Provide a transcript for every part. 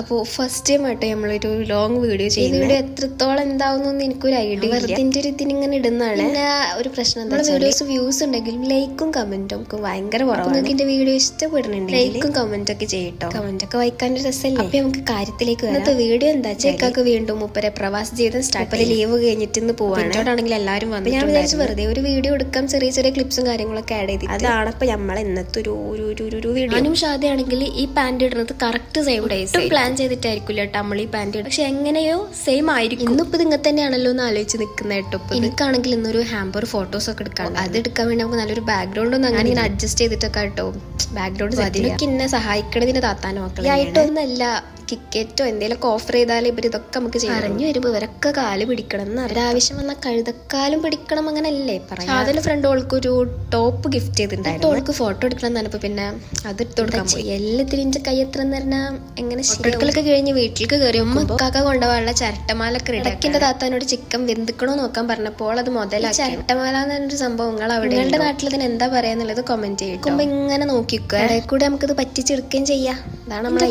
അപ്പോൾ first time ആയിട്ട് നമ്മളൊരു ലോങ് വീഡിയോ ചെയ്യുന്നത് വീഡിയോ എത്രത്തോളം എന്താവുന്നൊന്നും എനിക്കൊരു ഐഡിയ വെറുതെ ഒരു ഇതിനിങ്ങനെ ഇടുന്നതാണ്. പിന്നെ ഒരു പ്രശ്നം എന്താ വീഡിയോസ് വ്യൂസ് ഉണ്ടെങ്കിലും ലൈക്കും കമന്റും ഒക്കെ ഭയങ്കര കുറവാണ്. നിങ്ങൾക്ക് എന്റെ വീഡിയോ ഇഷ്ടപ്പെടുന്നുണ്ട് ലൈക്കും കമന്റ് ഒക്കെ ചെയ്യട്ടോ. കമന്റ് ഒക്കെ വായിക്കാൻ രസമല്ലേ അപ്പൊ നമുക്ക് കാര്യത്തിലേക്ക് വരാം. ഇന്നത്തെ വീഡിയോ എന്താ ചെക്കൊക്കെ വീണ്ടും മുപ്പരെ പ്രവാസ ജീവിതം സ്റ്റാർട്ട് ലീവ് കഴിഞ്ഞിട്ട് ഇന്ന് പോവാണ്. എന്നോടാണെങ്കിൽ എല്ലാവരും വന്നു ഞാൻ വിചാരിച്ചു വെറുതെ ഒരു വീഡിയോ എടുക്കാം ചെറിയ ചെറിയ ക്ലിപ്സും കാര്യങ്ങളൊക്കെ ആഡ് ചെയ്ത് അതാണ് ഇപ്പൊ നമ്മളെ ഇന്നത്തെ ഒരു ഒരു വീഡിയോ ഞാനും ഷാദയാണെങ്കിൽ ഈ പാന്റ് ഇടുന്നത് കറക്റ്റ് സൈഡ് ഡേയ്സ് പ്ലാൻ ചെയ്തിട്ടായിരിക്കില്ല കേട്ടോ നമ്മൾ ഈ പാന്റ് പക്ഷെ എങ്ങനെയോ സെയിം ആയിരിക്കും. ഇന്നിപ്പോ ഇത് ഇങ്ങനെ തന്നെയാണല്ലോ എന്ന് ആലോചിച്ച് നിൽക്കുന്ന കേട്ടോ എനിക്കാണെങ്കിൽ ഇന്നൊരു ഹാമ്പർ ഫോട്ടോസ് ഒക്കെ എടുക്കാം അത് എടുക്കാൻ വേണ്ടി നമുക്ക് നല്ലൊരു ബാക്ക്ഗ്രൗണ്ട് ഒന്നും അങ്ങനെ ഇങ്ങനെ അഡ്ജസ്റ്റ് ചെയ്തിട്ടൊക്കെ കേട്ടോ ബാക്ക്ഗ്രൗണ്ട് അതിനൊക്കെ എന്നെ സഹായിക്കണതിന് താത്താനോ മക്കളെ ആയിട്ടൊന്നല്ല ടിക്കറ്റോ എന്തെങ്കിലുമൊക്കെ ഓഫർ ചെയ്താൽ ഇവർ ഇതൊക്കെ നമുക്ക് ചെയ്യാം അറിഞ്ഞു വരുമ്പോൾ ഇവരൊക്കെ കാൽ പിടിക്കണം എന്ന് ഒരാവശ്യം വന്നാൽ കഴുതക്കാലും പിടിക്കണം അങ്ങനല്ലേ പറയാം. അതിൽ ഫ്രണ്ട് ഓൾക്ക് ഒരു ടോപ്പ് ഗിഫ്റ്റ് ചെയ്തിട്ടുണ്ടായിരുന്നു. ഓൾക്ക് ഫോട്ടോ എടുക്കണം എന്നപ്പോ പിന്നെ അത് കൊടുക്കാൻ പോയി. എല്ലാത്തിനും കൈ എത്ര എന്ന് പറഞ്ഞാൽ എങ്ങനെ എടുക്കലൊക്കെ കഴിഞ്ഞ് വീട്ടിലേക്ക് കയറി ഉമ്മ കാക്ക കൊണ്ടുപോകാനുള്ള ചരട്ടമാല ഇടക്കിന്റെ താത്താനോട് ചിക്കൻ വെന്തുക്കണോ നോക്കാൻ പറഞ്ഞപ്പോൾ അത് മുതല ചരട്ടമാല എന്നൊരു സംഭവം നിങ്ങൾ അവിടെ നിങ്ങളുടെ നാട്ടിൽ ഇതിന് എന്താ പറയാന്നുള്ളത് കമന്റ് ചെയ്യും ഇങ്ങനെ നോക്കിക്കുക ഇടയിൽ കൂടെ നമുക്കിത് പറ്റിച്ചെടുക്കുകയും ചെയ്യാം. അതാണ് നമ്മുടെ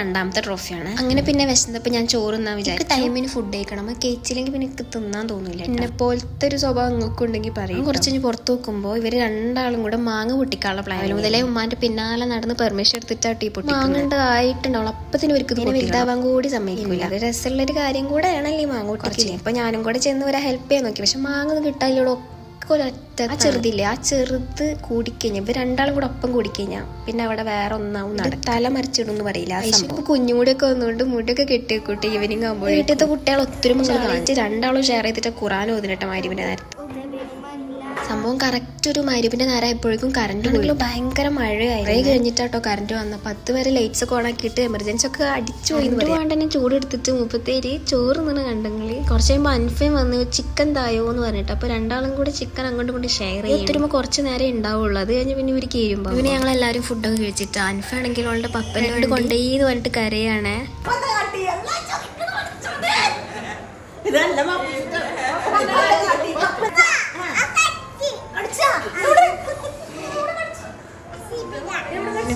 രണ്ടാമത്തെ ട്രോഫിയാണ്. അങ്ങനെ പിന്നെ വിശന്നപ്പോ ഞാൻ ചോറുന്നാ വിചാരിച്ചു. ടൈമിന് ഫുഡ് കഴിക്കണം. കേച്ചില്ലെങ്കിൽ പിന്നെ എനിക്ക് തിന്നാൻ തോന്നില്ല എന്നെ പോലത്തെ ഒരു സ്വഭാവം നിങ്ങൾക്ക് ഉണ്ടെങ്കിൽ പറയും കുറച്ച് കഴിഞ്ഞ് പുറത്ത് നോക്കുമ്പോൾ ഇവർ രണ്ടാളും കൂടെ മാങ്ങ പൊട്ടിക്കാനുള്ള പ്ലാൻ മുതലേ ഉമ്മാന്റെ പിന്നാലെ നടന്ന് പെർമിഷൻ എടുത്തിട്ടാ ടീ പൊട്ടി മാങ്ങണ്ട് ആയിട്ടുണ്ടാവും അപ്പത്തിന് ഒരു വലുതാവാൻ കൂടി സമ്മതിക്കില്ല രസമുള്ള ഒരു കാര്യം കൂടെ ആണല്ലേ മാങ്ങ പൊട്ടിച്ചില്ല അപ്പൊ ഞാനും കൂടെ ചെന്ന് വരാ ഹെൽപ്പ് ചെയ്യാൻ നോക്കി. പക്ഷെ മാങ്ങ ഒന്നും ഒരൊറ്റ ആ ചെറുതില്ലേ ആ ചെറുത് കൂടിക്കഴിഞ്ഞ. ഇവർ രണ്ടാളും കൂടെ ഒപ്പം കൂടിക്കഴിഞ്ഞാ പിന്നെ അവിടെ വേറെ ഒന്നാവും തല മറിച്ചിടും എന്ന് പറയില്ല ഒക്കെ കുഞ്ഞുകൂടിയൊക്കെ വന്നുകൊണ്ട് മുടിയൊക്കെ കെട്ടിക്കൂട്ടി ഈവനിങ് ആകുമ്പോൾ വീട്ടിലത്തെ കുട്ടികൾ ഒത്തിരി കാണിച്ച് രണ്ടാളും ഷെയർ ചെയ്തിട്ട് ഖുറാൻ മാരി മാരിവിന്റെ നേരത്ത്. സംഭവം കറക്റ്റ് ഒരു മരുവിന്റെ നേരമായപ്പോഴേക്കും കറണ്ട് പോയി ഭയങ്കര മഴയായി മഴ കഴിഞ്ഞിട്ടാട്ടോ കറണ്ട് വന്ന പത്ത് വരെ ലൈറ്റ്സ് ഒക്കെ ഓണാക്കിയിട്ട് എമർജൻസി ഒക്കെ അടിച്ചു പോയി വേണ്ട തന്നെ ചൂടെടുത്തിട്ട് മുപ്പത്തേര് ചോറ് നിന്ന് കണ്ടെങ്കിൽ കുറച്ച് കഴിയുമ്പോൾ അൻഫയും വന്ന് ചിക്കൻ തായോ എന്ന് പറഞ്ഞിട്ട്. അപ്പൊ രണ്ടാളും കൂടെ ചിക്കൻ അങ്ങോട്ടും കൂടി ഷെയർ ചെയ്യും ഒത്തിരുമ്പോൾ കുറച്ച് നേരം ഉണ്ടാവുള്ളൂ. അത് കഴിഞ്ഞ് പിന്നെ ഇവർ കീഴുമ്പോൾ പിന്നെ ഞങ്ങൾ എല്ലാവരും ഫുഡൊക്കെ കഴിച്ചിട്ട്. അൻഫ ആണെങ്കിൽ അവളുടെ പപ്പനോട് കൊണ്ടുപോയി എന്ന് പറഞ്ഞിട്ട് കരയാണ്. ഇതല്ല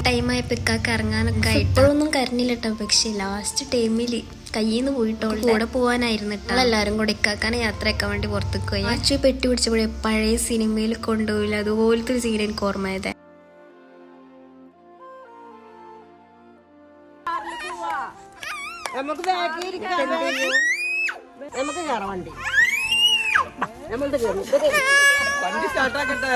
ടൈം ആയപ്പോ ഇക്കാക്ക് ഇറങ്ങാനൊക്കെ ആയിട്ട്. ഇപ്പോഴൊന്നും കരഞ്ഞില്ല കേട്ടോ പക്ഷെ ലാസ്റ്റ് ടൈമിൽ കയ്യിൽ നിന്ന് പോയിട്ടോ കൂടെ പോവാനായിരുന്നു കേട്ടോ എല്ലാവരും കൂടെ ഇക്കാക്കാനെ യാത്രയാക്കാൻ വേണ്ടി പുറത്തേക്ക് പോയി. അച്ചു പെട്ടി പിടിച്ചപ്പോഴേ പഴയ സിനിമയിൽ കൊണ്ടുപോയില്ല അതുപോലത്തെ ഒരു സീൻ എനിക്ക് ഓർമ്മയത് നമുക്ക് നമുക്ക് കയറാം വണ്ടി. നമ്മളുടെ കയറും വണ്ടി സ്റ്റാർട്ടാക്കട്ടെ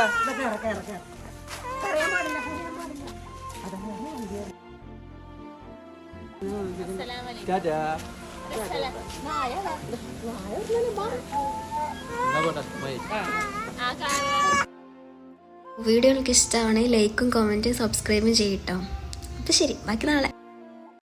വീഡിയോ നിങ്ങൾക്ക് ഇഷ്ടമാണെങ്കിൽ ലൈക്കും കമന്റും സബ്സ്ക്രൈബും ചെയ്യട്ടോ. അപ്പം ശരി ബാക്കി നാളെ.